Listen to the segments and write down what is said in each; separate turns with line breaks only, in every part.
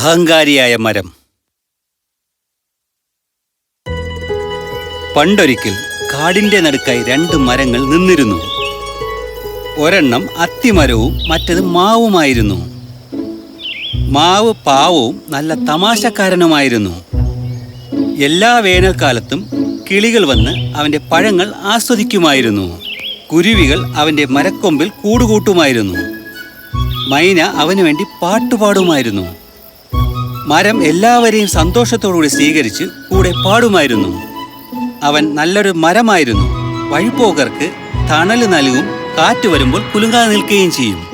അഹങ്കാരിയായ മരം. പണ്ടൊരിക്കൽ കാടിന്റെ നടുക്കായി രണ്ട് മരങ്ങൾ നിന്നിരുന്നു. ഒരെണ്ണം അത്തിമരവും മറ്റത് മാവുമായിരുന്നു. മാവ് പാവവും നല്ല തമാശക്കാരനുമായിരുന്നു. എല്ലാ വേനൽക്കാലത്തും കിളികൾ വന്ന് അവന്റെ പഴങ്ങൾ ആസ്വദിക്കുമായിരുന്നു. കുരുവികൾ അവന്റെ മരക്കൊമ്പിൽ കൂടുകൂട്ടുമായിരുന്നു. മൈന അവനു വേണ്ടി പാട്ടുപാടുമായിരുന്നു. മരം എല്ലാവരെയും സന്തോഷത്തോടുകൂടി സ്വീകരിച്ച് കൂടെ പാടുമായിരുന്നു. അവൻ നല്ലൊരു മരമായിരുന്നു. വഴിപോകർക്ക് തണൽ നൽകും കാറ്റ് വരുമ്പോൾ കുലുങ്ങാതെ നിൽക്കുകയും ചെയ്യും.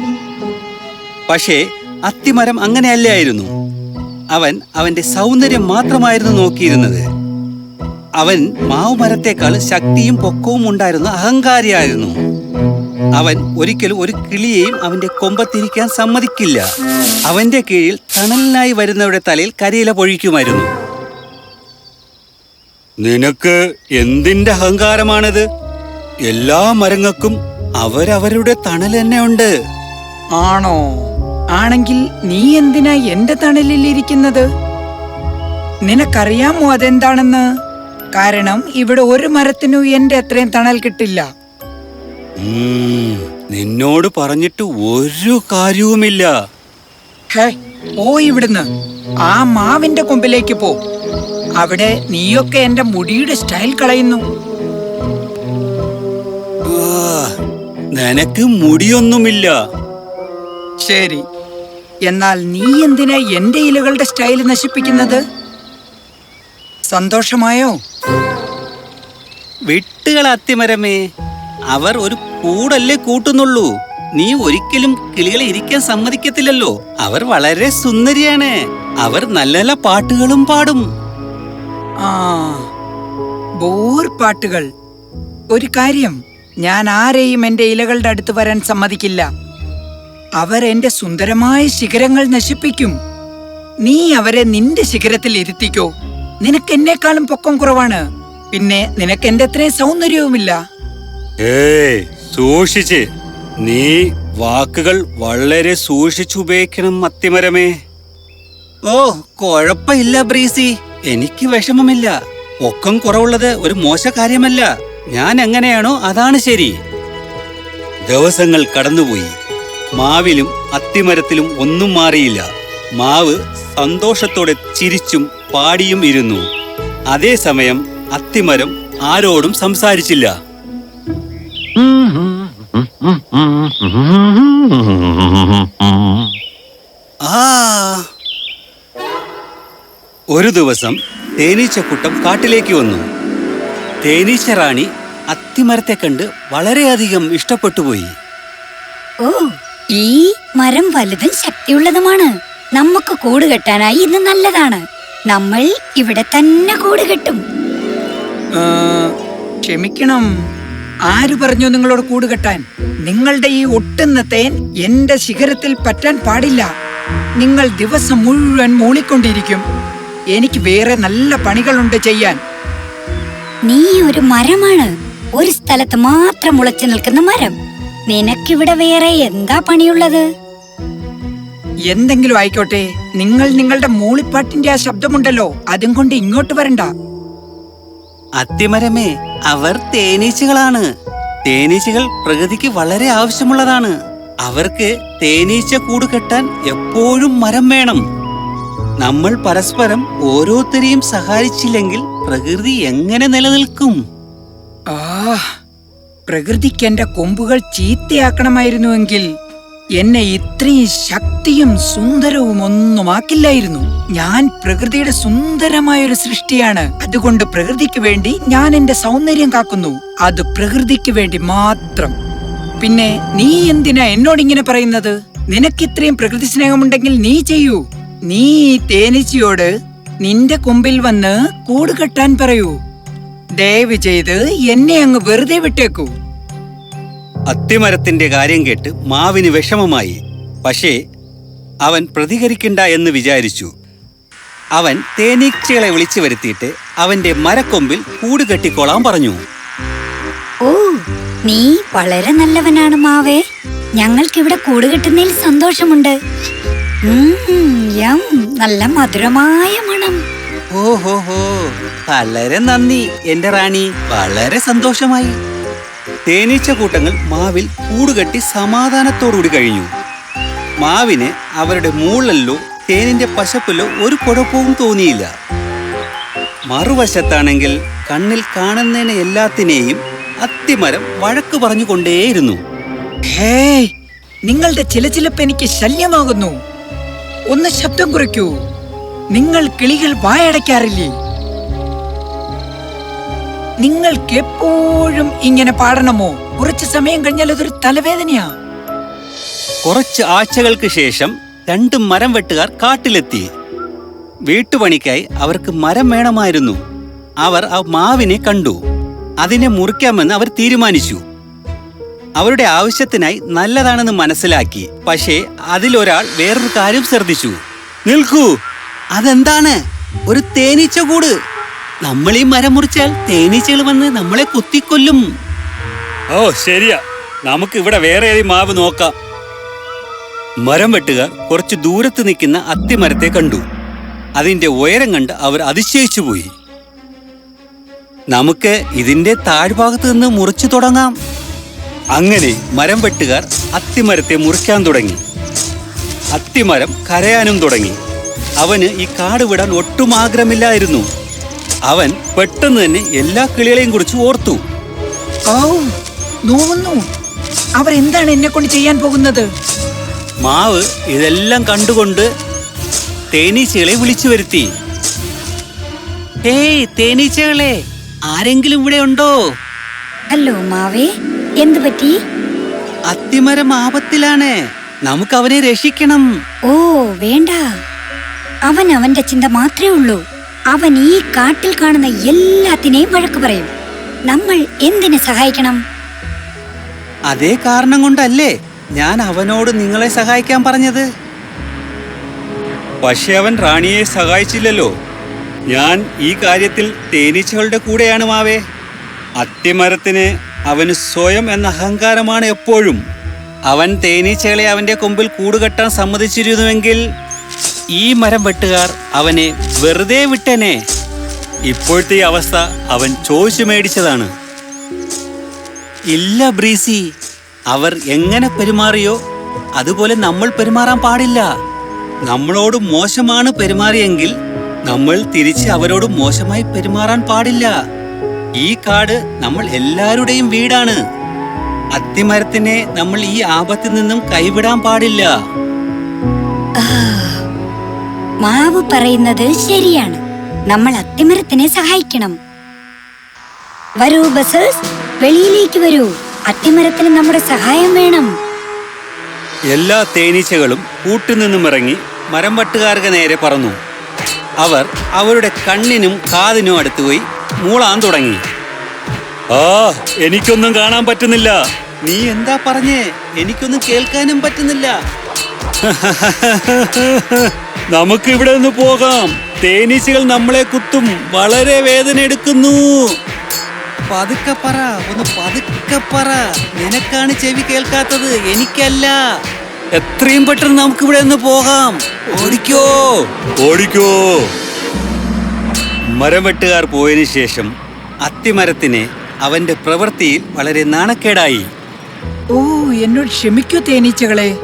പക്ഷേ അത്തിമരം അങ്ങനെയല്ലായിരുന്നു. അവൻ അവന്റെ സൗന്ദര്യം മാത്രമായിരുന്നു നോക്കിയിരുന്നത്. അവൻ മാവുമരത്തേക്കാൾ ശക്തിയും പൊക്കവും ഉണ്ടായിരുന്ന അഹങ്കാരിയായിരുന്നു. അവൻ ഒരിക്കലും ഒരു കിളിയെയും അവന്റെ കൊമ്പത്തിരിക്കാൻ സമ്മതിക്കില്ല. അവന്റെ കീഴിൽ തണലിനായി വരുന്നവരുടെ തലയിൽ കരിയില പൊഴിക്കുമായിരുന്നു. നിനക്ക് എന്തിന്റെ അഹങ്കാരമാണിത്? എല്ലാ മരങ്ങൾക്കും അവരവരുടെ തണൽ തന്നെ ഉണ്ട്.
ആണോ? ആണെങ്കിൽ നീ എന്തിനാ എന്റെ തണലിൽ ഇരിക്കുന്നത്? നിനക്കറിയാമോ അതെന്താണെന്ന്? കാരണം ഇവിടെ ഒരു മരത്തിനും എന്റെ അത്രയും തണൽ കിട്ടില്ല.
നിന്നോട് പറഞ്ഞിട്ട് ഒരു കാര്യവുമില്ല.
ഓ ഇവിടുന്ന്. ആ മാവിന്റെ കൊമ്പിലേക്ക് പോ. അവിടെ നീയൊക്കെ എന്റെ മുടിയുടെ സ്റ്റൈൽ കളയുന്നു.
നിനക്ക് മുടിയൊന്നുമില്ല.
ശരി. എന്നാൽ നീ എന്തിനാ എന്റെ ഇലകളുടെ സ്റ്റൈൽ നശിപ്പിക്കുന്നത്? സന്തോഷമായോ?
വിട്ടുകൾ അത്തിമരമേ. അവർ ഒരു കൂടല്ലേ കൂട്ടുന്നുള്ളൂ. നീ ഒരിക്കലും കിളികളെ ഇരിക്കാൻ സമ്മതിക്കത്തില്ലല്ലോ. അവർ വളരെ സുന്ദരിയാണ്. അവർ നല്ല നല്ല പാട്ടുകളും പാടും.
ആ ബോർ പാട്ടുകൾ. ഒരു കാര്യം ഞാൻ ആരെയും എന്റെ ഇലകളുടെ അടുത്ത് വരാൻ സമ്മതിക്കില്ല. അവർ എന്റെ സുന്ദരമായ ശിഖരങ്ങൾ നശിപ്പിക്കും. നീ അവരെ നിന്റെ ശിഖരത്തിൽ ഇരുത്തിക്കോ. നിനക്ക് എന്നെക്കാളും പൊക്കം കുറവാണ്. പിന്നെ നിനക്ക് എന്റെ അത്രയും സൗന്ദര്യവുമില്ല.
ഏയ് സൂക്ഷിച്ച്. നീ വാക്കുകൾ വളരെ സൂക്ഷിച്ചുപയോഗിക്കണം മത്തിമരമേ ഓ കുഴപ്പമില്ല ബ്രീസി. എനിക്ക് വിഷമമില്ല. പൊക്കം കുറവുള്ളത് ഒരു മോശ കാര്യമല്ല. ഞാൻ എങ്ങനെയാണോ അതാണ് ശരി. ദിവസങ്ങൾ കടന്നുപോയി. മാവിലും അത്തിമരത്തിലും ഒന്നും മാറിയില്ല. മാവ് സന്തോഷത്തോടെ ചിരിച്ചും പാടിയും ഇരുന്നു. അതേസമയം അത്തിമരം ആരോടും സംസാരിച്ചില്ല. ഒരു ദിവസം തേനീച്ചക്കൂട്ടം കാട്ടിലേക്ക് വന്നു. തേനീച്ച റാണി അത്തിമരത്തെ കണ്ട് വളരെയധികം ഇഷ്ടപ്പെട്ടുപോയി
ഓ ഈ മരം വലുതും ശക്തിയുള്ളതുമാണ്. നമുക്ക് കൂട് കെട്ടാനായി ഇന്ന് നല്ലതാണ്. നമ്മൾ ഇവിടെ തന്നെ കൂട് കെട്ടും.
ക്ഷമിക്കണം. ആര് പറഞ്ഞു നിങ്ങളോട് കൂട് കെട്ടാൻ? നിങ്ങളുടെ ഈ ഒട്ടുന്ന തേൻ എന്റെ ശിഖരത്തിൽ പറ്റാൻ പാടില്ല. നിങ്ങൾ ദിവസം മുഴുവൻ മൂളിക്കൊണ്ടിരിക്കും. എനിക്ക് വേറെ നല്ല പണികളുണ്ട് ചെയ്യാൻ.
നീ ഒരു മരമാണ്. ഒരു സ്ഥലത്ത് മാത്രം മുളച്ചു നിൽക്കുന്ന മരം. നിനക്കിവിടെ വേറെ എന്താ പണിയുള്ളത്?
എന്തെങ്കിലും ആയിക്കോട്ടെ. നിങ്ങൾ നിങ്ങളുടെ മൂളിപ്പാട്ടിന്റെ ആ ശബ്ദമുണ്ടല്ലോ. അതും കൊണ്ട് ഇങ്ങോട്ട് വരണ്ട.
അത്തിമരമേ അവർ തേനീച്ചകളാണ്. തേനീച്ചകൾ പ്രകൃതിക്ക് വളരെ ആവശ്യമുള്ളതാണ്. അവർക്ക് തേനീച്ച കൂട് കെട്ടാൻ എപ്പോഴും മരം വേണം. നമ്മൾ പരസ്പരം ഓരോരുത്തരെയും സഹായിച്ചില്ലെങ്കിൽ പ്രകൃതി എങ്ങനെ നിലനിൽക്കും?
ആ പ്രകൃതിക്ക് എന്റെ കൊമ്പുകൾ ചീത്തയാക്കണമായിരുന്നുവെങ്കിൽ എന്നെ ഇത്രയും ശക്തിയും സുന്ദരവും ഒന്നും ആക്കില്ലായിരുന്നു ഞാൻ പ്രകൃതിയുടെ സുന്ദരമായ ഒരു സൃഷ്ടിയാണ്. അതുകൊണ്ട് പ്രകൃതിക്ക് വേണ്ടി ഞാൻ എന്റെ സൗന്ദര്യം കാക്കുന്നു. അത് പ്രകൃതിക്ക് വേണ്ടി മാത്രം. പിന്നെ നീ എന്തിനാ എന്നോട് ഇങ്ങനെ പറയുന്നത്? നിനക്ക് ഇത്രയും പ്രകൃതി സ്നേഹമുണ്ടെങ്കിൽ നീ ചെയ്യൂ. നീ തേനീച്ചയോട് നിന്റെ കൊമ്പിൽ വന്ന് കൂട് കെട്ടാൻ പറയൂ. ദയവ് ചെയ്ത് എന്നെ അങ്ങ് വെറുതെ വിട്ടേക്കൂ.
അത്തിമരത്തിന്റെ കാര്യം കേട്ട് മാവിന് വിഷമമായി. പക്ഷേ അവൻ പ്രതികരിക്കണ്ട എന്ന് വിചാരിച്ചു. അവൻ തേനീച്ചകളെ വിളിച്ചു വരുത്തിയിട്ട് അവന്റെ മരക്കൊമ്പിൽ കൂട് കെട്ടിക്കോളാൻ പറഞ്ഞു.
ഓ നീ വളരെ നല്ലവനാണ് മാവേ. ഞങ്ങൾക്കിവിടെ കൂട് കെട്ടുന്നതിൽ സന്തോഷമുണ്ട്. നല്ല മധുരമായ മണം.
ഓഹോഹോ വളരെ നന്ദി എന്റെ റാണി. വളരെ സന്തോഷമായി. തേനീച്ച കൂട്ടങ്ങൾ മാവിൽ കൂടുകെട്ടി സമാധാനത്തോടുകൂടി കഴിഞ്ഞു. മാവിന് അവരുടെ മൂളല്ലോ തേനിന്റെ പശപ്പിലോ ഒരു കുഴപ്പവും തോന്നിയില്ല. മറുവശത്താണെങ്കിൽ കണ്ണിൽ കാണുന്നതിനെ എല്ലാത്തിനെയും അത്തിമരം വഴക്ക് പറഞ്ഞുകൊണ്ടേയിരുന്നു.
ഹേയ് നിങ്ങളുടെ ചിലച്ചിലപ്പ് എനിക്ക് ശല്യമാകുന്നു. ഒന്ന് ശബ്ദം കുറയ്ക്കൂ. നിങ്ങൾ കിളികൾ വായടയ്ക്കാറില്ലേ? നിങ്ങൾക്ക് എപ്പോഴും ഇങ്ങനെ പാടണമോ? കുറച്ച് സമയം കഴിഞ്ഞാൽ അതൊരു തലവേദനയാ.
കുറച്ച് ആഴ്ചകൾക്ക് ശേഷം രണ്ട് മരം വെട്ടുകാർ കാട്ടിലെത്തി. വീട്ടുപണിക്കായി അവർക്ക് മരം വേണമായിരുന്നു. അവർ ആ മാവിനെ കണ്ടു. അതിനെ മുറിക്കാമെന്ന് അവർ തീരുമാനിച്ചു. അവരുടെ ആവശ്യത്തിനായി നല്ലതാണെന്ന് മനസ്സിലാക്കി. പക്ഷേ അതിലൊരാൾ വേറൊരു കാര്യം ശ്രദ്ധിച്ചു. നിൽക്കൂ. അതെന്താണ്? ഒരു തേനീച്ച കൂട് നമ്മൾ ഈ മരം മുറിച്ചാൽ തേനീച്ചകൾ വന്ന് നമ്മളെ കുത്തിക്കൊല്ലും. ഓ ശരിയാ. നമുക്ക് ഇവിടെ വേറെ ഏതെങ്കിലും മാവ് നോക്കാം. മരം വെട്ടുകാർ കുറച്ച് ദൂരത്ത് നിൽക്കുന്ന അത്തിമരത്തെ കണ്ടു. അതിന്റെ ഉയരം കണ്ട് അവർ അതിശയിച്ചു പോയി. നമുക്ക് ഇതിന്റെ താഴ്ഭാഗത്ത് നിന്ന് മുറിച്ചു തുടങ്ങാം. അങ്ങനെ മരം വെട്ടുകാർ അത്തിമരത്തെ മുറിക്കാൻ തുടങ്ങി. അത്തിമരം കരയാനും തുടങ്ങി. അവന് ഈ കാട് വിടാൻ ഒട്ടും ആഗ്രഹമില്ലായിരുന്നു. അവൻ പെട്ടെന്ന് തന്നെ എല്ലാ കിളികളെയും കുറിച്ച് ഓർത്തു.
ഔ നോവുന്നു. അവർ എന്താണ് എന്നെ കൊണ്ട് ചെയ്യാൻ പോകുന്നത്?
മാവ് ഇതെല്ലാം കണ്ടുകൊണ്ട് തേനീച്ചകളെ വിളിച്ചു വരുത്തി. ഏയ് തേനീച്ചകളെ ആരെങ്കിലും ഇവിടെ ഉണ്ടോ?
അല്ലോ മാവേ. എന്ത് പറ്റി?
അത്തിമരം ആപത്തിലാണ്. നമുക്ക് അവനെ രക്ഷിക്കണം.
ഓ വേണ്ട. അവൻ അവന്റെ ചിന്ത മാത്രമേ ഉള്ളൂ. അവൻ ഈ കാട്ടിൽ കാണുന്ന എല്ലാത്തിനെയും വഴക്ക് പറയും. നമ്മൾ എന്തിനെ സഹായിക്കണം?
അതേ കാരണം കൊണ്ടല്ലേ ഞാൻ അവനോട് നിങ്ങളെ സഹായിക്കാൻ പറഞ്ഞത്. പക്ഷെ അവൻ റാണിയെ സഹായിച്ചില്ലല്ലോ. ഞാൻ ഈ കാര്യത്തിൽ തേനീച്ചകളുടെ കൂടെയാണ് മാവേ. അത്തിമരത്തിന് അവന് സ്വയം എന്ന അഹങ്കാരമാണ് എപ്പോഴും. അവൻ തേനീച്ചകളെ അവന്റെ കൊമ്പിൽ കൂടുകെട്ടാൻ സമ്മതിച്ചിരുന്നുവെങ്കിൽ ഈ മരം വെട്ടുകാർ അവനെ വെറുതെ വിട്ടനെ. ഇപ്പോഴത്തെ അവസ്ഥ അവൻ ചോദിച്ചു മേടിച്ചതാണ്. ഇല്ല ബ്രീസി അവർ എങ്ങനെ പെരുമാറിയോ? അതുപോലെ നമ്മൾ പെരുമാറാൻ പാടില്ല. നമ്മളോട് മോശമാണ് പെരുമാറിയെങ്കിൽ നമ്മൾ തിരിച്ച് അവരോട് മോശമായി പെരുമാറാൻ പാടില്ല. ഈ കാട് നമ്മൾ എല്ലാവരുടെയും വീടാണ്. അത്തിമരത്തിനെ നമ്മൾ ഈ ആപത്തിൽ നിന്നും കൈവിടാൻ പാടില്ല.
മാവ് പറയുന്നത് ശരിയാണ്. നമ്മൾ അത്തിമരത്തിനെ സഹായിക്കണം. വരൂ ബസേഴ്സ്. വെളിയിലേക്ക് വരൂ. അത്തിമരത്തിന് നമ്മുടെ സഹായം വേണം.
എല്ലാ തേനീച്ചകളും കൂട്ടുനിന്നും ഇറങ്ങി മരം വട്ടുകാർക്ക് നേരെ പറന്നു. അവർ അവരുടെ കണ്ണിനും കാതിനും അടുത്ത് പോയി മൂളാൻ തുടങ്ങി. ആ എനിക്കൊന്നും കാണാൻ പറ്റുന്നില്ല. നീ എന്താ പറഞ്ഞേ? എനിക്കൊന്നും കേൾക്കാനും പറ്റുന്നില്ല. നമുക്ക് ഇവിടെ നിന്ന് പോകാം. തേനീച്ചകൾ നമ്മളെ കുത്തും. വളരെ വേദന എടുക്കുന്നു. പതുക്കെ പറ ഒന്ന് പതുക്കെ പറ. നിനക്കാണ് ചെവി കേൾക്കാത്തത്. എനിക്കല്ല. എത്രയും പെട്ടെന്ന് നമുക്ക് ഇവിടെ നിന്ന് പോകാം. ഓടിക്കോ. ഓടിക്കോ. മരം വെട്ടുകാർ പോയതിനു ശേഷം അത്തിമരത്തിന് അവന്റെ പ്രവൃത്തിയിൽ വളരെ നാണക്കേടായി.
ഓ എന്നോട് ക്ഷമിക്കൂ തേനീച്ചകളെ.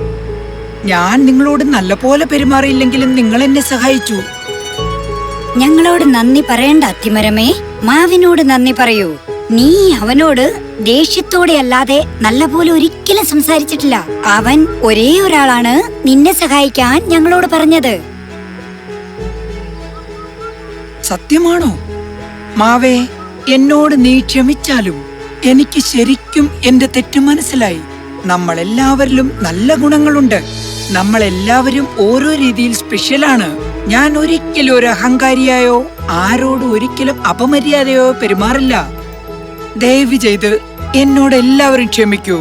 ഞാൻ നിങ്ങളോട് നല്ലപോലെ പെരുമാറിയില്ലെങ്കിലും നിങ്ങൾ എന്നെ സഹായിച്ചു.
ഞങ്ങളോട് നന്ദി പറയണ്ട അത്തിമരമേ. മാവിനോട് നന്ദി പറയൂ. നീ അവനോട് ദേഷ്യത്തോടെ അല്ലാതെ നല്ലപോലെ ഒരിക്കലും സംസാരിച്ചിട്ടില്ല. അവൻ ഒരേ ഒരാളാണ് നിന്നെ സഹായിക്കാൻ ഞങ്ങളോട് പറഞ്ഞത്.
സത്യമാണോ? മാവേ എന്നോട് നീ ക്ഷമിച്ചാലും എനിക്ക് ശരിക്കും എന്റെ തെറ്റ് മനസ്സിലായി. നമ്മളെല്ലാവരിലും നല്ല ഗുണങ്ങളുണ്ട്. നമ്മൾ എല്ലാവരും ഓരോ രീതിയിൽ സ്പെഷ്യലാണ്. ഞാൻ ഒരിക്കലും ഒരു അഹങ്കാരിയായോ ആരോടും ഒരിക്കലും അപമര്യാദയോ പെരുമാറില്ല. ദയവ് ചെയ്ത് എന്നോട് എല്ലാവരും ക്ഷമിക്കൂ.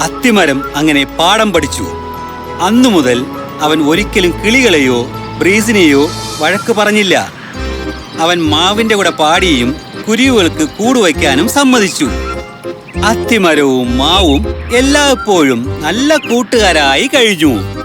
അത്തിമരം അങ്ങനെ പാഠം പഠിച്ചു. അന്നു മുതൽ അവൻ ഒരിക്കലും കിളികളെയോ ബ്രീസിനെയോ വഴക്ക് പറഞ്ഞില്ല. അവൻ മാവിന്റെ കൂടെ പാടിയും കുരുവുകൾക്ക് കൂടുവയ്ക്കാനും സമ്മതിച്ചു. അത്തിമരവും മാവും എല്ലായ്പ്പോഴും നല്ല കൂട്ടുകാരായി കഴിഞ്ഞു.